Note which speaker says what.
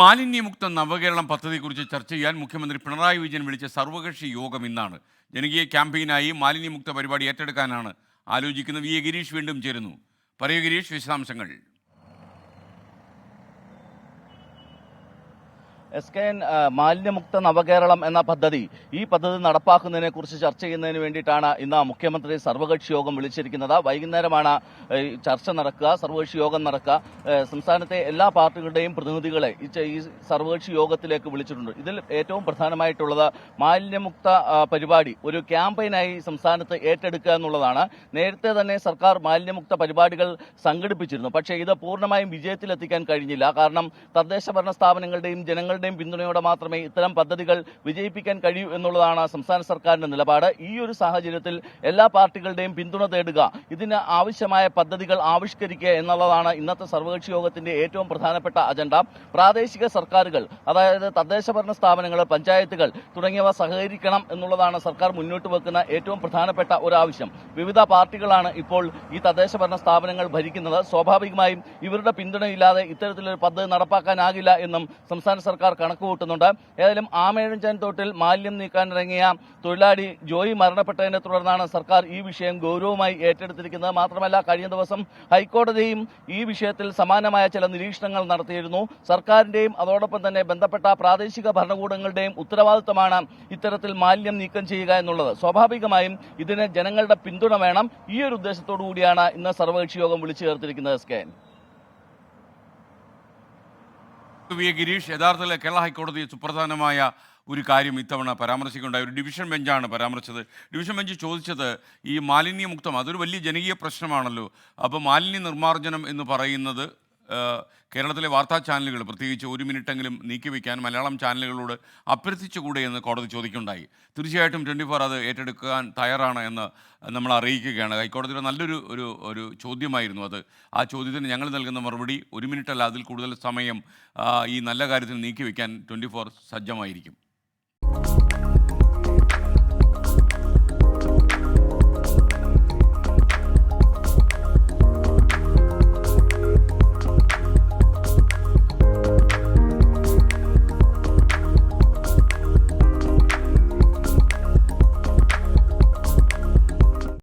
Speaker 1: മാലിന്യമുക്ത നവകേരളം പദ്ധതിയെക്കുറിച്ച് ചർച്ച ചെയ്യാൻ മുഖ്യമന്ത്രി പിണറായി വിജയൻ വിളിച്ച സർവകക്ഷി യോഗം ഇന്നാണ് ജനകീയ ക്യാമ്പയിനായി മാലിന്യമുക്ത പരിപാടി ഏറ്റെടുക്കാനാണ് ആലോചിക്കുന്ന വി എ ഗിരീഷ് വീണ്ടും ചേരുന്നു പറയൂ ഗിരീഷ് വിശദാംശങ്ങൾ
Speaker 2: എസ് കെ എൻ മാലിന്യമുക്ത നവകേരളം എന്ന പദ്ധതി ഈ പദ്ധതി നടപ്പാക്കുന്നതിനെ കുറിച്ച് ചർച്ച ചെയ്യുന്നതിന് വേണ്ടിയിട്ടാണ് ഇന്ന് മുഖ്യമന്ത്രി സർവകക്ഷി യോഗം വിളിച്ചിരിക്കുന്നത് വൈകുന്നേരമാണ് ചർച്ച നടക്കുക സർവകക്ഷി യോഗം നടക്കുക സംസ്ഥാനത്തെ എല്ലാ പാർട്ടികളുടെയും പ്രതിനിധികളെ ഈ സർവകക്ഷി യോഗത്തിലേക്ക് വിളിച്ചിട്ടുണ്ട് ഇതിൽ ഏറ്റവും പ്രധാനമായിട്ടുള്ളത് മാലിന്യമുക്ത പരിപാടി ഒരു ക്യാമ്പയിനായി സംസ്ഥാനത്ത് ഏറ്റെടുക്കുക എന്നുള്ളതാണ് നേരത്തെ തന്നെ സർക്കാർ മാലിന്യമുക്ത പരിപാടികൾ സംഘടിപ്പിച്ചിരുന്നു പക്ഷേ ഇത് പൂർണ്ണമായും വിജയത്തിലെത്തിക്കാൻ കഴിഞ്ഞില്ല കാരണം തദ്ദേശ ഭരണ സ്ഥാപനങ്ങളുടെയും ജനങ്ങളുടെ എല്ലാവരുടെയും പിന്തുണയോടെ മാത്രമേ ഇത്തരം പദ്ധതികൾ വിജയിപ്പിക്കാൻ കഴിയൂ എന്നുള്ളതാണ് സംസ്ഥാന സർക്കാരിന്റെ നിലപാട് ഈ ഒരു സാഹചര്യത്തിൽ എല്ലാ പാർട്ടികളുടെയും പിന്തുണ തേടുക ഇതിന് ആവശ്യമായ പദ്ധതികൾ ആവിഷ്കരിക്കുക എന്നുള്ളതാണ് ഇന്നത്തെ സർവകക്ഷി യോഗത്തിന്റെ ഏറ്റവും പ്രധാനപ്പെട്ട അജണ്ട പ്രാദേശിക സർക്കാരുകൾ അതായത് തദ്ദേശഭരണ സ്ഥാപനങ്ങൾ പഞ്ചായത്തുകൾ തുടങ്ങിയവ സഹകരിക്കണം എന്നുള്ളതാണ് സർക്കാർ മുന്നോട്ട് വെക്കുന്ന ഏറ്റവും പ്രധാനപ്പെട്ട ഒരു ആവശ്യം വിവിധ പാർട്ടികളാണ് ഇപ്പോൾ ഈ തദ്ദേശഭരണ സ്ഥാപനങ്ങൾ ഭരിക്കുന്നത് സ്വാഭാവികമായും ഇവരുടെ പിന്തുണയില്ലാതെ ഇത്തരത്തിലൊരു പദ്ധതി നടപ്പാക്കാനാകില്ല എന്നും സംസ്ഥാന സർക്കാർ പോലീസുകാർ കണക്ക് കൂട്ടുന്നുണ്ട് ഏതായാലും ആമേഴഞ്ചാൻ തോട്ടിൽ മാലിന്യം നീക്കാനിറങ്ങിയ തൊഴിലാളി ജോയി മരണപ്പെട്ടതിനെ തുടർന്നാണ് സർക്കാർ ഈ വിഷയം ഗൗരവമായി ഏറ്റെടുത്തിരിക്കുന്നത് മാത്രമല്ല കഴിഞ്ഞ ദിവസം ഹൈക്കോടതിയും ഈ വിഷയത്തിൽ സമാനമായ ചില നിരീക്ഷണങ്ങൾ നടത്തിയിരുന്നു സർക്കാരിന്റെയും അതോടൊപ്പം തന്നെ ബന്ധപ്പെട്ട പ്രാദേശിക ഭരണകൂടങ്ങളുടെയും ഉത്തരവാദിത്തമാണ് ഇത്തരത്തിൽ മാലിന്യം നീക്കം ചെയ്യുക എന്നുള്ളത് സ്വാഭാവികമായും ഇതിന് ജനങ്ങളുടെ പിന്തുണ വേണം ഈ ഒരു ഉദ്ദേശത്തോടു കൂടിയാണ് ഇന്ന് സർവകക്ഷി യോഗം വിളിച്ചു ചേർത്തിരിക്കുന്നത് സ്കാൻ
Speaker 1: വി എ ഗിരീഷ് യഥാർത്ഥത്തിൽ കേരള ഹൈക്കോടതി സുപ്രധാനമായ ഒരു കാര്യം ഇത്തവണ പരാമർശിക്കുണ്ടായി ഒരു ഡിവിഷൻ ബെഞ്ചാണ് പരാമർശിച്ചത് ഡിവിഷൻ ബെഞ്ച് ചോദിച്ചത് ഈ മാലിന്യമുക്തം അതൊരു വലിയ ജനകീയ പ്രശ്നമാണല്ലോ അപ്പോൾ മാലിന്യ നിർമ്മാർജ്ജനം എന്ന് പറയുന്നത് കേരളത്തിലെ വാർത്താ ചാനലുകൾ പ്രത്യേകിച്ച് ഒരു മിനിറ്റെങ്കിലും നീക്കിവെക്കാൻ മലയാളം ചാനലുകളോട് അഭ്യർത്ഥിച്ചുകൂടെ എന്ന് കോടതി ചോദിക്കുണ്ടായി തീർച്ചയായിട്ടും ട്വൻറ്റി ഫോർ അത് ഏറ്റെടുക്കാൻ തയ്യാറാണ് എന്ന് നമ്മൾ അറിയിക്കുകയാണ് ഹൈക്കോടതിയുടെ നല്ലൊരു ഒരു ഒരു ചോദ്യമായിരുന്നു അത് ആ ചോദ്യത്തിന് ഞങ്ങൾ നൽകുന്ന മറുപടി ഒരു മിനിറ്റല്ല അതിൽ കൂടുതൽ സമയം ഈ നല്ല കാര്യത്തിന് നീക്കിവെക്കാൻ ട്വൻറ്റി ഫോർ സജ്ജമായിരിക്കും